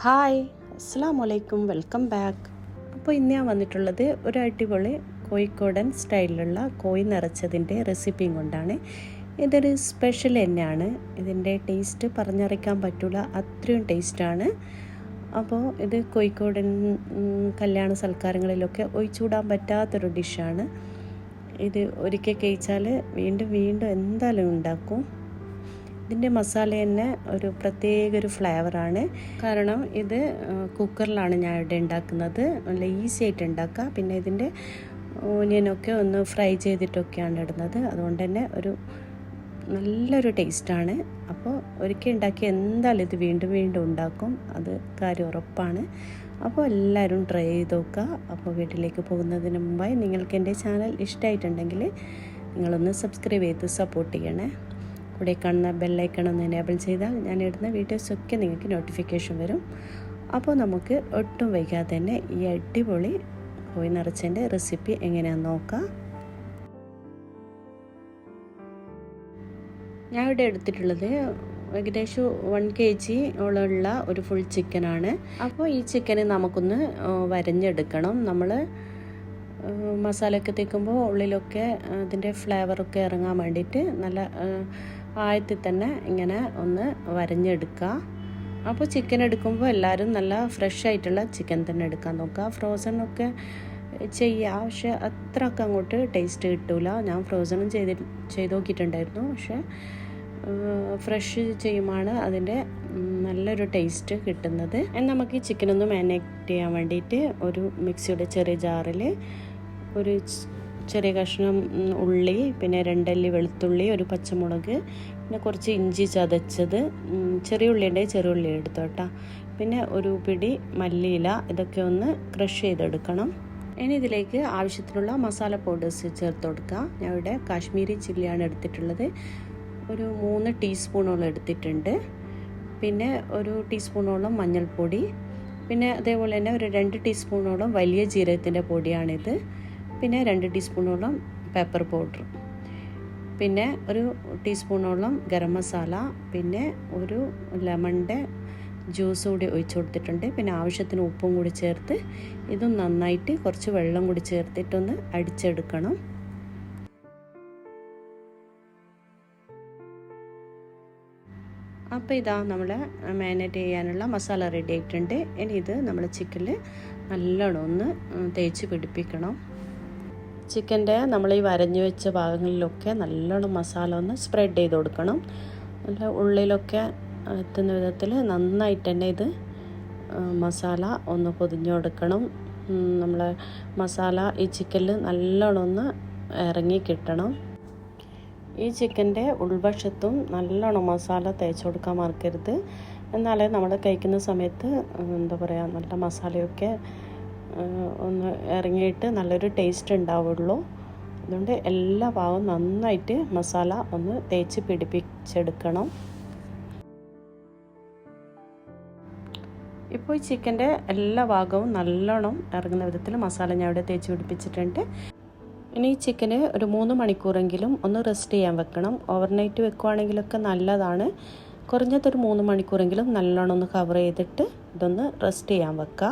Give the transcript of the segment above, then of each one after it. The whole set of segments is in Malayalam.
ഹായ് അസ്സാം വലൈക്കും വെൽക്കം ബാക്ക്. അപ്പോൾ ഇന്ന് ഞാൻ വന്നിട്ടുള്ളത് ഒരു അടിപൊളി കോഴിക്കോടൻ സ്റ്റൈലിലുള്ള കോഴി നിറച്ചതിന്റെ റെസിപ്പിയും കൊണ്ടാണ്. ഇതൊരു സ്പെഷ്യൽ തന്നെയാണ്. ഇതിന്റെ ടേസ്റ്റ് പറഞ്ഞറിയിക്കാൻ പറ്റില്ല അത്രയും ടേസ്റ്റാണ്. അപ്പോൾ ഇത് കോഴിക്കോടൻ കല്യാണ സൽക്കാരങ്ങളിലൊക്കെ ഒഴിച്ചുകൂടാൻ പറ്റാത്തൊരു ഡിഷാണ്. ഇത് ഒരിക്കൽ കഴിച്ചാൽ വീണ്ടും വീണ്ടും എന്തായാലും ഉണ്ടാക്കും. ഇതിന്റെ മസാല തന്നെ ഒരു പ്രത്യേക ഒരു ഫ്ലേവറാണ്. കാരണം ഇത് കുക്കറിലാണ് ഞാൻ ഇവിടെ ഉണ്ടാക്കുന്നത്. നല്ല ഈസി ആയിട്ട് ഉണ്ടാക്കുക. പിന്നെ ഇതിന്റെ ഓനിയനൊക്കെ ഒന്ന് ഫ്രൈ ചെയ്തിട്ടൊക്കെയാണ് ഇടുന്നത്. അതുകൊണ്ട് തന്നെ ഒരു നല്ലൊരു ടേസ്റ്റാണ്. അപ്പോൾ ഒരിക്കൽ ഉണ്ടാക്കി എന്തായാലും ഇത് വീണ്ടും വീണ്ടും ഉണ്ടാക്കും. അത് കാര്യം ഉറപ്പാണ്. അപ്പോൾ എല്ലാവരും ട്രൈ ചെയ്ത് നോക്കുക. അപ്പോൾ വീട്ടിലേക്ക് പോകുന്നതിന് മുമ്പായി നിങ്ങൾക്ക് എന്റെ ചാനൽ ഇഷ്ടമായിട്ടുണ്ടെങ്കിൽ നിങ്ങളൊന്ന് സബ്സ്ക്രൈബ് ചെയ്ത് സപ്പോർട്ട് ചെയ്യണേ. കൂടെ കാണുന്ന ബെല്ലൈക്കൺ ഒന്ന് എനേബിൾ ചെയ്താൽ ഞാൻ ഇടുന്ന വീഡിയോസൊക്കെ നിങ്ങൾക്ക് നോട്ടിഫിക്കേഷൻ വരും. അപ്പോൾ നമുക്ക് ഒട്ടും വൈകാതെ തന്നെ ഈ അടിപൊളി കോഴി നിറച്ചതിന്റെ റെസിപ്പി എങ്ങനെയാണെന്ന് നോക്കാം. ഞാൻ ഇവിടെ എടുത്തിട്ടുള്ളത് ഏകദേശം വൺ കെ ജി ഉള്ള ഒരു ഫുൾ ചിക്കനാണ് അപ്പോൾ ഈ ചിക്കനെ നമുക്കൊന്ന് വരഞ്ഞെടുക്കണം. നമ്മൾ മസാലയൊക്കെ തേക്കുമ്പോൾ ഉള്ളിലൊക്കെ അതിന്റെ ഫ്ലേവറൊക്കെ ഇറങ്ങാൻ വേണ്ടിയിട്ട് നല്ല ആ, ആഴത്തിൽ തന്നെ ഇങ്ങനെ ഒന്ന് വരഞ്ഞെടുക്കുക. അപ്പോൾ ചിക്കൻ എടുക്കുമ്പോൾ എല്ലാവരും നല്ല ഫ്രഷ് ആയിട്ടുള്ള ചിക്കൻ തന്നെ എടുക്കാൻ നോക്കുക. ഫ്രോസൺ ഒക്കെ ചെയ്യുക പക്ഷെ അത്രയൊക്കെ അങ്ങോട്ട് ടേസ്റ്റ് കിട്ടില്ല ഞാൻ ഫ്രോസണും ചെയ്തി ചെയ്ത് നോക്കിയിട്ടുണ്ടായിരുന്നു. പക്ഷേ ഫ്രഷ് ചെയ്യുമാണ് അതിന്റെ നല്ലൊരു ടേസ്റ്റ് കിട്ടുന്നത്. നമുക്ക് ഈ ചിക്കനൊന്ന് മാനേറ്റ് ചെയ്യാൻ വേണ്ടിയിട്ട് ഒരു മിക്സിയുടെ ചെറിയ ജാറിൽ ഒരു ചെറിയ കഷ്ണം ഉള്ളി പിന്നെ രണ്ടല്ലി വെളുത്തുള്ളി ഒരു പച്ചമുളക് പിന്നെ കുറച്ച് ഇഞ്ചി ചതച്ചത് ചെറിയ ഉള്ളി ഉണ്ടെങ്കിൽ ചെറിയ ഉള്ളി എടുത്തു കേട്ടോ പിന്നെ ഒരു പിടി മല്ലിയില ഇതൊക്കെ ഒന്ന് ക്രഷ് ചെയ്തെടുക്കണം. ഇനി ഇതിലേക്ക് ആവശ്യത്തിനുള്ള മസാല പൗഡേഴ്സ് ചേർത്ത് കൊടുക്കുക ഞാൻ ഇവിടെ കാശ്മീരി ചില്ലിയാണ് എടുത്തിട്ടുള്ളത്. ഒരു മൂന്ന് ടീസ്പൂണോളം എടുത്തിട്ടുണ്ട്. പിന്നെ ഒരു ടീസ്പൂണോളം മഞ്ഞൾപ്പൊടി. പിന്നെ അതേപോലെ തന്നെ ഒരു രണ്ട് ടീസ്പൂണോളം വലിയ ജീരകത്തിന്റെ പൊടിയാണിത്. പിന്നെ രണ്ട് ടീസ്പൂണോളം പെപ്പർ പൗഡർ പിന്നെ ഒരു ടീസ്പൂണോളം ഗരം മസാല പിന്നെ ഒരു ലെമണിന്റെ ജ്യൂസ് കൂടി ഒഴിച്ചു കൊടുത്തിട്ടുണ്ട്. പിന്നെ ആവശ്യത്തിന് ഉപ്പും കൂടി ചേർത്ത് ഇതും നന്നായിട്ട് കുറച്ച് വെള്ളം കൂടി ചേർത്തിട്ടൊന്ന് അടിച്ചെടുക്കണം. അപ്പോൾ ഇതാ നമ്മൾ മാരിനേറ്റ് ചെയ്യാനുള്ള മസാല റെഡി ആയിട്ടുണ്ട്. ഇനി ഇത് നമ്മൾ ചിക്കനിൽ നല്ലോണം ഒന്ന് തേച്ച് പിടിപ്പിക്കണം. ചിക്കന്റെ നമ്മൾ ഈ വരഞ്ഞു വെച്ച ഭാഗങ്ങളിലൊക്കെ നല്ലോണം മസാല ഒന്ന് സ്പ്രെഡ് ചെയ്ത് കൊടുക്കണം. നല്ല ഉള്ളിലൊക്കെ എത്തുന്ന വിധത്തിൽ നന്നായിട്ട് തന്നെ ഇത് മസാല ഒന്ന് പൊതിഞ്ഞു കൊടുക്കണം. നമ്മൾ മസാല ഈ ചിക്കനിൽ നല്ലോണം ഒന്ന് ഇറങ്ങി കിട്ടണം. ഈ ചിക്കന്റെ ഉൾവശത്തും നല്ലോണം മസാല തേച്ച് കൊടുക്കാൻ മറക്കരുത്. എന്നാലേ നമ്മൾ കഴിക്കുന്ന സമയത്ത് എന്താ പറയുക നല്ല മസാലയൊക്കെ ഒന്ന് ഇറങ്ങിയിട്ട് നല്ലൊരു ടേസ്റ്റ് ഉണ്ടാവുള്ളൂ. അതുകൊണ്ട് എല്ലാ ഭാഗവും നന്നായിട്ട് മസാല ഒന്ന് തേച്ച് പിടിപ്പിച്ചെടുക്കണം. ഇപ്പോൾ ഈ ചിക്കന്റെ എല്ലാ ഭാഗവും നല്ലോണം ഇറങ്ങുന്ന വിധത്തിൽ മസാല ഞാൻ ഇവിടെ തേച്ച് പിടിപ്പിച്ചിട്ടുണ്ട്. ഇനി ഈ ചിക്കന് ഒരു മൂന്ന് മണിക്കൂറെങ്കിലും ഒന്ന് റെസ്റ്റ് ചെയ്യാൻ വെക്കണം. ഓവർനൈറ്റ് വെക്കുവാണെങ്കിലൊക്കെ നല്ലതാണ്. കുറഞ്ഞത് കുറഞ്ഞതൊരു മൂന്ന് മണിക്കൂറെങ്കിലും നല്ലോണം ഒന്ന് കവർ ചെയ്തിട്ട് ഇതൊന്ന് റെസ്റ്റ് ചെയ്യാൻ വെക്കുക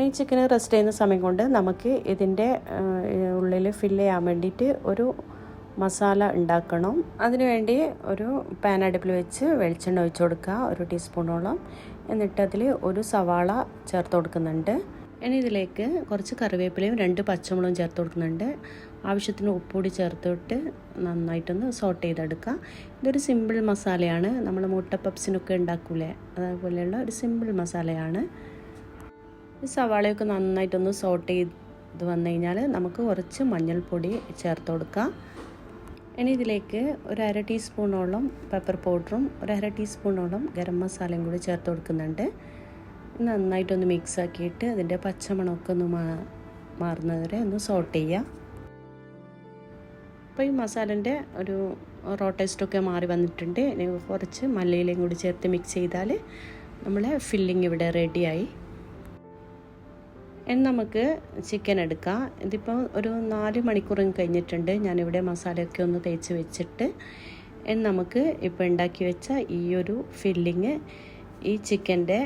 ഇനി ചിക്കന് റെസ്റ്റ് ചെയ്യുന്ന സമയം കൊണ്ട് നമുക്ക് ഇതിന്റെ ഉള്ളിൽ ഫില്ല് ചെയ്യാൻ വേണ്ടിയിട്ട് ഒരു മസാല ഉണ്ടാക്കണം. അതിനുവേണ്ടി ഒരു പാൻ അടുപ്പിൽ വെച്ച് വെളിച്ചെണ്ണ ഒഴിച്ചു കൊടുക്കുക ഒരു ടീസ്പൂണോളം. എന്നിട്ട് അതിൽ ഒരു സവാള ചേർത്ത് കൊടുക്കുന്നുണ്ട്. ഇനി ഇതിലേക്ക് കുറച്ച് കറിവേപ്പിലയും രണ്ട് പച്ചമുളകും ചേർത്ത് കൊടുക്കുന്നുണ്ട്. ആവശ്യത്തിന് ഉപ്പുകൂടി ചേർത്തിട്ട് നന്നായിട്ടൊന്ന് സോട്ട് ചെയ്തെടുക്കുക. ഇതൊരു സിമ്പിൾ മസാലയാണ്. നമ്മൾ മുട്ട പപ്സിനൊക്കെ ഉണ്ടാക്കൂലേ? അതേപോലെയുള്ള ഒരു സിമ്പിൾ മസാലയാണ്. ഈ സവാളയൊക്കെ നന്നായിട്ടൊന്ന് സോട്ട് ചെയ്ത് വന്നു കഴിഞ്ഞാൽ നമുക്ക് കുറച്ച് മഞ്ഞൾപ്പൊടി ചേർത്ത് കൊടുക്കാം. ഇനി ഇതിലേക്ക് ഒരു അര ടീസ്പൂണോളം പെപ്പർ പൗഡറും ഒരു അര ടീസ്പൂണോളം ഗരം മസാലയും കൂടി ചേർത്ത് കൊടുക്കുന്നുണ്ട്. നന്നായിട്ടൊന്ന് മിക്സ് ആക്കിയിട്ട് അതിന്റെ പച്ചമണമൊക്കെ ഒന്ന് മാ മാറുന്നത് വരെ ഒന്ന് സോട്ട് ചെയ്യുക അപ്പോൾ ഈ മസാലന്റെ ഒരു റോ ടേസ്റ്റൊക്കെ മാറി വന്നിട്ടുണ്ട്. ഇനി കുറച്ച് മല്ലിയിലയും കൂടി ചേർത്ത് മിക്സ് ചെയ്താൽ നമ്മളെ ഫില്ലിങ് ഇവിടെ റെഡിയായി ഇനി നമുക്ക് ചിക്കൻ എടുക്കാം. ഇതിപ്പോൾ ഒരു നാല് മണിക്കൂറും കഴിഞ്ഞിട്ടുണ്ട്. ഞാനിവിടെ മസാലയൊക്കെ ഒന്ന് തേച്ച് വെച്ചിട്ട് ഇനി നമുക്ക് ഇപ്പോൾ ഉണ്ടാക്കി വെച്ച ഈ ഒരു ഫില്ലിങ് ഈ ചിക്കന്റെ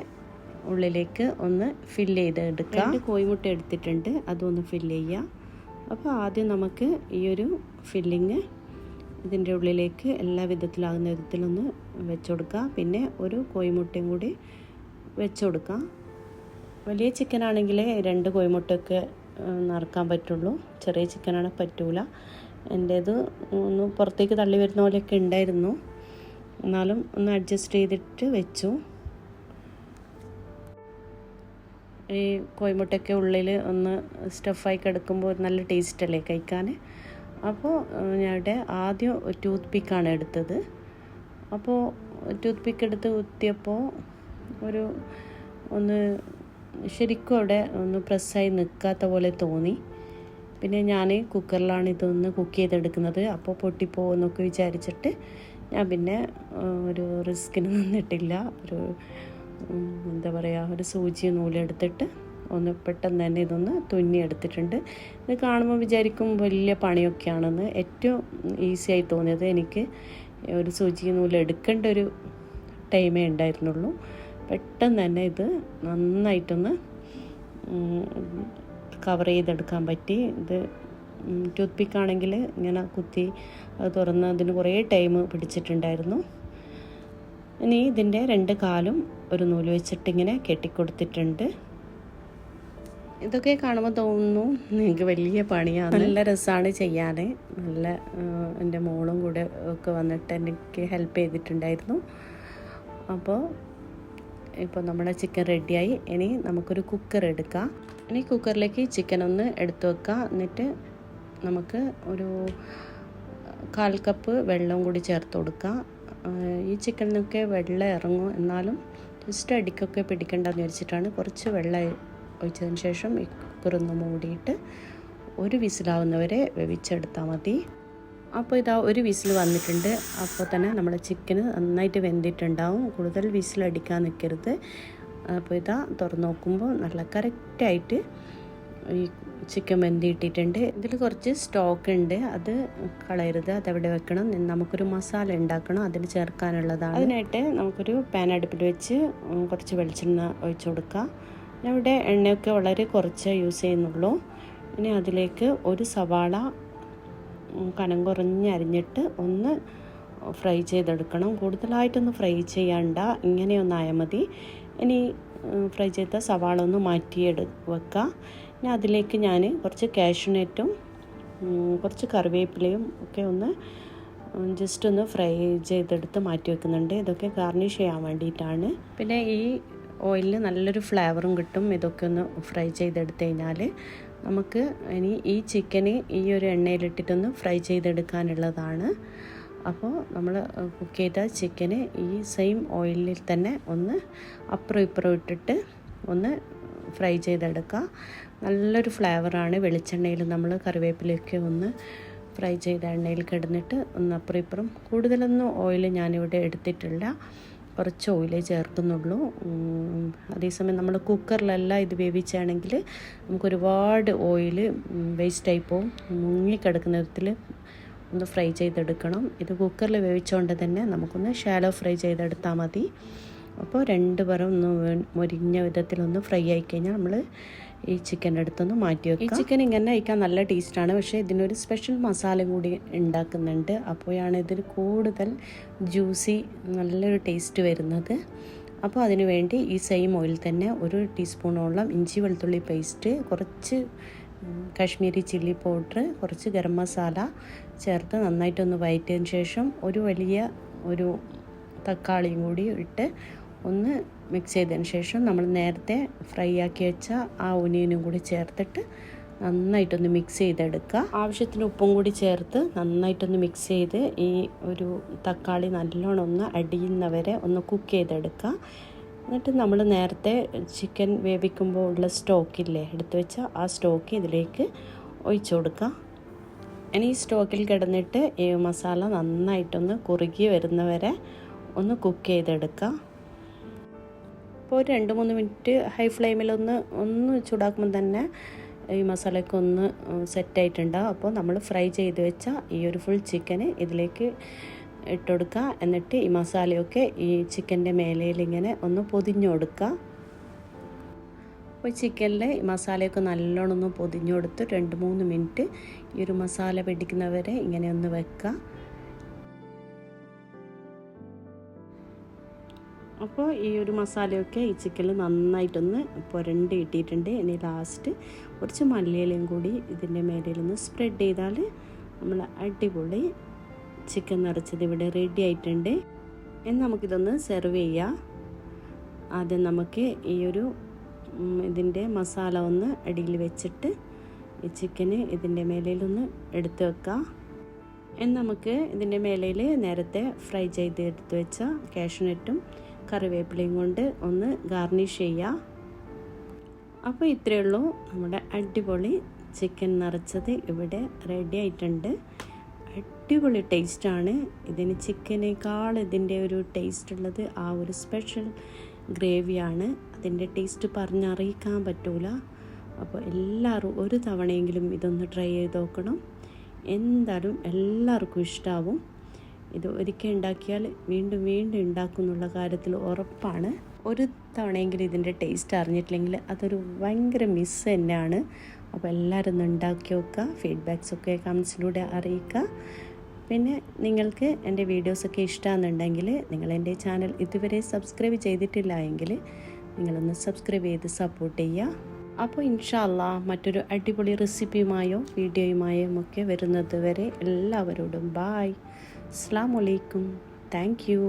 ഉള്ളിലേക്ക് ഒന്ന് ഫില്ല് ചെയ്ത് എടുക്കാം. രണ്ട് കോഴിമുട്ട എടുത്തിട്ടുണ്ട്. അതൊന്ന് ഫില്ല് ചെയ്യാം. അപ്പോൾ ആദ്യം നമുക്ക് ഈ ഒരു ഫില്ലിങ് ഇതിന്റെ ഉള്ളിലേക്ക് എല്ലാ വിധത്തിലാകുന്ന വിധത്തിലൊന്ന് വെച്ചുകൊടുക്കാം പിന്നെ ഒരു കോഴിമുട്ടയും കൂടി വെച്ച് കൊടുക്കുക വലിയ ചിക്കൻ ആണെങ്കിൽ രണ്ട് കോഴിമുട്ടയൊക്കെ നറുക്കാൻ പറ്റുള്ളൂ. ചെറിയ ചിക്കനാണെങ്കിൽ പറ്റൂല. എന്റേത് ഒന്ന് പുറത്തേക്ക് തള്ളി വരുന്ന പോലെയൊക്കെ ഉണ്ടായിരുന്നു. എന്നാലും ഒന്ന് അഡ്ജസ്റ്റ് ചെയ്തിട്ട് വെച്ചു. ഈ കോഴിമുട്ടയൊക്കെ ഉള്ളിൽ ഒന്ന് സ്റ്റഫായി കിടക്കുമ്പോൾ നല്ല ടേസ്റ്റ് അല്ലേ കഴിക്കാൻ അപ്പോൾ ഞാനിവിടെ ആദ്യം ടൂത്ത് പിക്കാണ് എടുത്തത്. അപ്പോൾ ടൂത്ത് പിക്ക് എടുത്ത് കുത്തിയപ്പോൾ ഒരു ഒന്ന് ശരിക്കും അവിടെ ഒന്ന് പ്രസ്സായി നിൽക്കാത്ത പോലെ തോന്നി. പിന്നെ ഞാൻ കുക്കറിലാണ് ഇതൊന്ന് കുക്ക് ചെയ്തെടുക്കുന്നത്. അപ്പോൾ പൊട്ടിപ്പോകുമെന്നൊക്കെ വിചാരിച്ചിട്ട് ഞാൻ പിന്നെ ഒരു റിസ്കിന് നിന്നിട്ടില്ല. ഒരു എന്താ പറയുക ഒരു സൂചി നൂലെടുത്തിട്ട് ഒന്ന് പെട്ടെന്ന് തന്നെ ഇതൊന്ന് തുന്നി എടുത്തിട്ടുണ്ട്. ഇത് കാണുമ്പോൾ വിചാരിക്കും വലിയ പണിയൊക്കെയാണെന്ന്. ഏറ്റവും ഈസി ആയി തോന്നിയത് എനിക്ക് ഒരു സൂചി നൂലെടുക്കേണ്ട ഒരു ടൈമേ ഉണ്ടായിരുന്നുള്ളൂ. പെട്ടെന്ന് തന്നെ ഇത് നന്നായിട്ടൊന്ന് കവർ ചെയ്തെടുക്കാൻ പറ്റി. ഇത് ടൂത്ത് പിക്കാണെങ്കിൽ ഇങ്ങനെ കുത്തി അത് തുറന്ന് അതിന് കുറേ ടൈം പിടിച്ചിട്ടുണ്ടായിരുന്നു. ഇനി ഇതിന്റെ രണ്ട് കാലും ഒരു നൂൽ വെച്ചിട്ടിങ്ങനെ കെട്ടിക്കൊടുത്തിട്ടുണ്ട്. ഇതൊക്കെ കാണുമ്പോൾ തോന്നുന്നു എനിക്ക് വലിയ പണിയാണ്. നല്ല രസമാണ് ചെയ്യാൻ. നല്ല എന്റെ മോളും കൂടെ ഒക്കെ വന്നിട്ട് എനിക്ക് ഹെൽപ്പ് ചെയ്തിട്ടുണ്ടായിരുന്നു. അപ്പോൾ ഇപ്പോൾ നമ്മുടെ ചിക്കൻ റെഡിയായി. ഇനി നമുക്കൊരു കുക്കർ എടുക്കാം. ഇനി കുക്കറിലേക്ക് ചിക്കൻ ഒന്ന് എടുത്തു വെക്കാം. എന്നിട്ട് നമുക്ക് ഒരു കാൽ കപ്പ് വെള്ളം കൂടി ചേർത്ത് കൊടുക്കാം. ഈ ചിക്കനൊക്കെ വെള്ളം ഇറങ്ങും. എന്നാലും ജസ്റ്റ് അടിക്കൊക്കെ പിടിക്കേണ്ടെന്ന് വിചാരിച്ചിട്ടാണ് കുറച്ച് വെള്ളം ഒഴിച്ചതിന് ശേഷം ഈ കുക്കർ ഒന്ന് മൂടിയിട്ട് ഒരു വിസിലാവുന്നവരെ വേവിച്ചെടുത്താൽ മതി. അപ്പോൾ ഇതാ ഒരു വിസിൽ വന്നിട്ടുണ്ട്. അപ്പോൾ തന്നെ നമ്മുടെ ചിക്കന് നന്നായിട്ട് വെന്തിട്ടുണ്ടാവും. കൂടുതൽ വിസിലടിക്കാൻ നിൽക്കരുത്. അപ്പോൾ ഇതാ തുറന്ന് നോക്കുമ്പോൾ നല്ല കറക്റ്റായിട്ട് ഈ ചിക്കൻ വെന്തിട്ടിട്ടുണ്ട്. ഇതിൽ കുറച്ച് സ്റ്റോക്ക് ഉണ്ട്. അത് കളയരുത്. അത് അതവിടെ വെക്കണം? നമുക്കൊരു മസാല ഉണ്ടാക്കണം. അതിന് ചേർക്കാനുള്ളതാണ്. അതിനായിട്ട് നമുക്കൊരു പാൻ അടുപ്പിൽ വെച്ച് കുറച്ച് വെളിച്ചെണ്ണ ഒഴിച്ചു കൊടുക്കാം. ഇവിടെ എണ്ണയൊക്കെ വളരെ കുറച്ച് യൂസ് ചെയ്യുന്നുള്ളൂ. ഇനി അതിലേക്ക് ഒരു സവാള കനം കുറഞ്ഞ് അരിഞ്ഞിട്ട് ഒന്ന് ഫ്രൈ ചെയ്തെടുക്കണം. കൂടുതലായിട്ടൊന്ന് ഫ്രൈ ചെയ്യണ്ട. ഇങ്ങനെയൊന്നായാൽ മതി. ഇനി ഫ്രൈ ചെയ്ത സവാള ഒന്ന് മാറ്റിയെടു വെക്കുക ഇനി അതിലേക്ക് ഞാൻ കുറച്ച് കാഷ്യൂനെറ്റും കുറച്ച് കറിവേപ്പിലയും ഒക്കെ ഒന്ന് ജസ്റ്റ് ഒന്ന് ഫ്രൈ ചെയ്തെടുത്ത് മാറ്റി വെക്കുന്നുണ്ട്. ഇതൊക്കെ ഗാർണിഷ് ചെയ്യാൻ വേണ്ടിയിട്ടാണ്. പിന്നെ ഈ ഓയിലിൽ നല്ലൊരു ഫ്ലേവറും കിട്ടും. ഇതൊക്കെ ഒന്ന് ഫ്രൈ ചെയ്തെടുത്ത് കഴിഞ്ഞാൽ നമുക്ക് ഇനി ഈ ചിക്കന് ഈ ഒരു എണ്ണയിലിട്ടിട്ടൊന്ന് ഫ്രൈ ചെയ്തെടുക്കാനുള്ളതാണ്. അപ്പോൾ നമ്മൾ കുക്ക് ചെയ്ത ചിക്കന് ഈ സെയിം ഓയിലിൽ തന്നെ ഒന്ന് അപ്പുറം ഇപ്പുറം ഇട്ടിട്ട് ഒന്ന് ഫ്രൈ ചെയ്തെടുക്കുക. നല്ലൊരു ഫ്ലേവറാണ്. വെളിച്ചെണ്ണയിൽ നമ്മൾ കറിവേപ്പിലൊക്കെ ഒന്ന് ഫ്രൈ ചെയ്ത എണ്ണയിൽ കിടന്നിട്ട് ഒന്ന് അപ്പുറം ഇപ്പുറം. കൂടുതലൊന്നും ഓയിൽ ഞാനിവിടെ എടുത്തിട്ടില്ല. കുറച്ച് ഓയിലേ ചേർക്കുന്നുള്ളൂ. അതേസമയം നമ്മൾ കുക്കറിലല്ല ഇത് വേവിച്ചാണെങ്കിൽ നമുക്ക് ഒരുപാട് ഓയിൽ വേസ്റ്റായി പോവും. മുങ്ങിക്കിടക്കുന്ന വിധത്തിൽ ഒന്ന് ഫ്രൈ ചെയ്തെടുക്കണം. ഇത് കുക്കറിൽ വേവിച്ചുകൊണ്ട് തന്നെ നമുക്കൊന്ന് ഷാലോ ഫ്രൈ ചെയ്തെടുത്താൽ മതി. അപ്പോൾ രണ്ട് പേരും ഒന്ന് മുരിഞ്ഞ വിധത്തിലൊന്ന് ഫ്രൈ ആയിക്കഴിഞ്ഞാൽ നമ്മൾ ഈ ചിക്കന്റെ അടുത്തൊന്ന് മാറ്റി വെക്കുക ഈ ചിക്കൻ ഇങ്ങനെ കഴിക്കാൻ നല്ല ടേസ്റ്റാണ് പക്ഷേ ഇതിനൊരു സ്പെഷ്യൽ മസാല കൂടി ഉണ്ടാക്കുന്നുണ്ട്. അപ്പോഴാണ് ഇതിൽ കൂടുതൽ ജ്യൂസി നല്ലൊരു ടേസ്റ്റ് വരുന്നത്. അപ്പോൾ അതിനു വേണ്ടി ഈ സെയിം ഓയിൽ തന്നെ ഒരു ടീസ്പൂണോളം ഇഞ്ചി വെളുത്തുള്ളി പേസ്റ്റ് കുറച്ച് കാശ്മീരി ചില്ലി പൗഡർ കുറച്ച് ഗരം മസാല ചേർത്ത് നന്നായിട്ടൊന്ന് വയറ്റിയതിന് ശേഷം ഒരു വലിയ ഒരു തക്കാളിയും കൂടി ഇട്ട് ഒന്ന് മിക്സ് ചെയ്തതിന് ശേഷം നമ്മൾ നേരത്തെ ഫ്രൈ ആക്കി വെച്ച ആ ഒനിയനും കൂടി ചേർത്തിട്ട് നന്നായിട്ടൊന്ന് മിക്സ് ചെയ്തെടുക്കുക. ആവശ്യത്തിന് ഉപ്പും കൂടി ചേർത്ത് നന്നായിട്ടൊന്ന് മിക്സ് ചെയ്ത് ഈ ഒരു തക്കാളി നല്ലോണം ഒന്ന് അടിയുന്നവരെ ഒന്ന് കുക്ക് ചെയ്തെടുക്കുക. എന്നിട്ട് നമ്മൾ നേരത്തെ ചിക്കൻ വേവിക്കുമ്പോൾ ഉള്ള സ്റ്റോക്കില്ലേ എടുത്തു വെച്ച ആ സ്റ്റോക്ക് ഇതിലേക്ക് ഒഴിച്ചു കൊടുക്കുക. ഇനി ഈ സ്റ്റോക്കിൽ കിടന്നിട്ട് ഈ മസാല നന്നായിട്ടൊന്ന് കുറുകി വരുന്നവരെ ഒന്ന് കുക്ക് ചെയ്തെടുക്കുക. അപ്പോൾ ഒരു രണ്ട് മൂന്ന് മിനിറ്റ് ഹൈ ഫ്ലെയിമിലൊന്ന് ഒന്ന് ചൂടാക്കുമ്പോൾ തന്നെ ഈ മസാലയൊക്കെ ഒന്ന് സെറ്റായിട്ടുണ്ടാവും അപ്പോൾ നമ്മൾ ഫ്രൈ ചെയ്ത് വെച്ച ഈ ഒരു ഫുൾ ചിക്കന് ഇതിലേക്ക് ഇട്ടുകൊടുക്കുക എന്നിട്ട് ഈ മസാലയൊക്കെ ഈ ചിക്കന്റെ മേലയിൽ ഇങ്ങനെ ഒന്ന് പൊതിഞ്ഞു കൊടുക്കുക അപ്പോൾ ചിക്കനിൽ മസാലയൊക്കെ നല്ലോണം ഒന്ന് പൊതിഞ്ഞു കൊടുത്ത് രണ്ട് മൂന്ന് മിനിറ്റ് ഈ ഒരു മസാല പിടിക്കുന്നവരെ ഇങ്ങനെ ഒന്ന് വെക്കുക അപ്പോൾ ഈ ഒരു മസാലയൊക്കെ ഈ ചിക്കനിൽ നന്നായിട്ടൊന്ന് പുരണ്ടി ഇട്ടിട്ടുണ്ട്. ഇനി ലാസ്റ്റ് കുറച്ച് മല്ലിയിലയും കൂടി ഇതിന്റെ മേലയിലൊന്ന് സ്പ്രെഡ് ചെയ്താൽ നമ്മൾ അടിപൊളി ചിക്കൻ നിറച്ചത് ഇവിടെ റെഡി ആയിട്ടുണ്ട്. ഇനി നമുക്കിതൊന്ന് സെർവ് ചെയ്യാം. ആദ്യം നമുക്ക് ഈ ഒരു ഇതിന്റെ മസാല ഒന്ന് അടിയിൽ വെച്ചിട്ട് ഈ ചിക്കന് ഇതിന്റെ മേലയിലൊന്ന് എടുത്ത് വെക്കാം. ഇനി നമുക്ക് ഇതിന്റെ മേലയിൽ നേരത്തെ ഫ്രൈ ചെയ്ത് എടുത്ത് വെച്ച കാഷ്നട്ടും കറിവേപ്പിലയും കൊണ്ട് ഒന്ന് ഗാർണിഷ് ചെയ്യുക അപ്പോൾ ഇത്രയേ ഉള്ളൂ നമ്മുടെ അടിപൊളി ചിക്കൻ നിറച്ചത് ഇവിടെ റെഡി ആയിട്ടുണ്ട്. അടിപൊളി ടേസ്റ്റാണ് ഇതിന് ചിക്കനേക്കാൾ ഇതിന്റെ ഒരു ടേസ്റ്റ് ഉള്ളത് ആ ഒരു സ്പെഷ്യൽ ഗ്രേവിയാണ് അതിന്റെ ടേസ്റ്റ് പറഞ്ഞറിയിക്കാൻ പറ്റൂല. അപ്പോൾ എല്ലാവരും ഒരു തവണയെങ്കിലും ഇതൊന്ന് ട്രൈ ചെയ്ത് നോക്കണം. എന്തായാലും എല്ലാവർക്കും ഇഷ്ടമാവും ഇത് ഒരിക്കൽ ഉണ്ടാക്കിയാൽ വീണ്ടും വീണ്ടും ഉണ്ടാക്കും എന്നുള്ള കാര്യത്തിൽ ഉറപ്പാണ്. ഒരു തവണയെങ്കിലും ഇതിന്റെ ടേസ്റ്റ് അറിഞ്ഞിട്ടില്ലെങ്കിൽ അതൊരു ഭയങ്കര മിസ് തന്നെയാണ്. അപ്പോൾ എല്ലാവരും ഒന്ന് ഉണ്ടാക്കി നോക്കുക ഫീഡ്ബാക്സൊക്കെ കമൻസിലൂടെ അറിയിക്കുക. പിന്നെ നിങ്ങൾക്ക് എന്റെ വീഡിയോസൊക്കെ ഇഷ്ടമാണെന്നുണ്ടെങ്കിൽ നിങ്ങൾ എന്റെ ചാനൽ ഇതുവരെ സബ്സ്ക്രൈബ് ചെയ്തിട്ടില്ല എങ്കിൽ നിങ്ങളൊന്ന് സബ്സ്ക്രൈബ് ചെയ്ത് സപ്പോർട്ട് ചെയ്യുക. അപ്പോൾ ഇൻഷാല്ല മറ്റൊരു അടിപൊളി റെസിപ്പിയുമായോ വീഡിയോയുമായോ ഒക്കെ വരുന്നത് വരെ എല്ലാവരോടും ബായ് അസ്സാം വലൈക്കും താങ്ക് യു